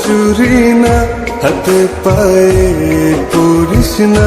চুরি না হাতে পায়ে পড়িস না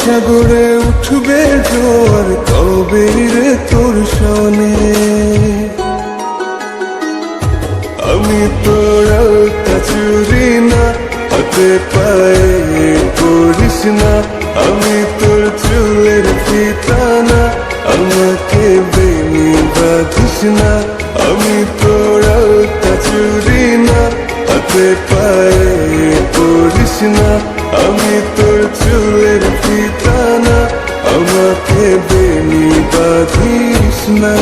সাগরে উঠবে জোর কবে রে তোর শোনে? আমি তোরা তা চুরি না, হাতে পায়ে পড়িস না। আমি তোর চুলের ফিতা না আমাকে বেনি বাঁধিস না। আমি তোরা তা চুরি না, হাতে পায়ে পড়িস না। আমি তোর আমাকে বেনি বাঁধিস না